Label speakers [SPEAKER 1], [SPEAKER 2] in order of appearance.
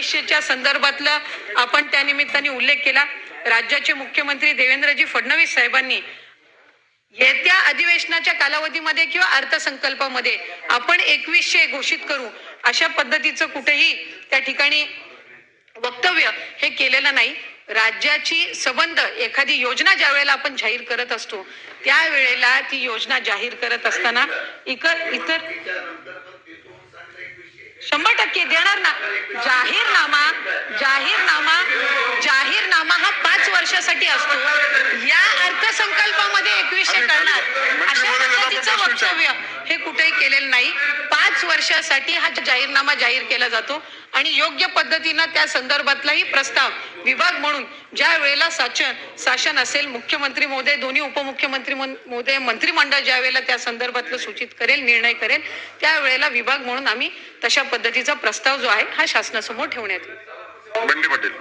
[SPEAKER 1] भविष्याच्या संदर्भातलं आपण त्या निमित्ताने उल्लेख केला. राज्याचे मुख्यमंत्री देवेंद्रजी फडणवीस साहेबांनी येत्या अधिवेशनाच्या कालावधीमध्ये किंवा अर्थसंकल्पामध्ये आपण एकवीसशे घोषित करू अशा पद्धतीचं कुठेही त्या ठिकाणी वक्तव्य हे केलेलं नाही. राज्याची संबंध एखादी योजना ज्या वेळेला आपण जाहीर करत असतो त्यावेळेला ती योजना जाहीर करत असताना इतर इतर शंभर टक्के देणार ना? जाहीर जाहीरनामा जाहीरनामा हा पाच वर्षासाठी असतो. या अर्थसंकल्पामध्ये एकवीसशे करणार अशा पद्धतीचं वक्तव्य हे कुठेही केलेलं नाही. पाच वर्षासाठी हा जाहीरनामा जाहीर केला जातो आणि योग्य पद्धतीनं त्या संदर्भातलाही प्रस्ताव विभाग म्हणून ज्या वेळेला शासन शासन असेल मुख्यमंत्री महोदय दोन्ही उपमुख्यमंत्री महोदय मंत्रिमंडळ ज्या वेळेला त्या संदर्भातलं सूचित करेल निर्णय करेल त्यावेळेला विभाग म्हणून आम्ही तशा पद्धतीचा प्रस्ताव जो आहे हा शासनासमोर ठेवण्यात येईल.
[SPEAKER 2] बंडे पाटील.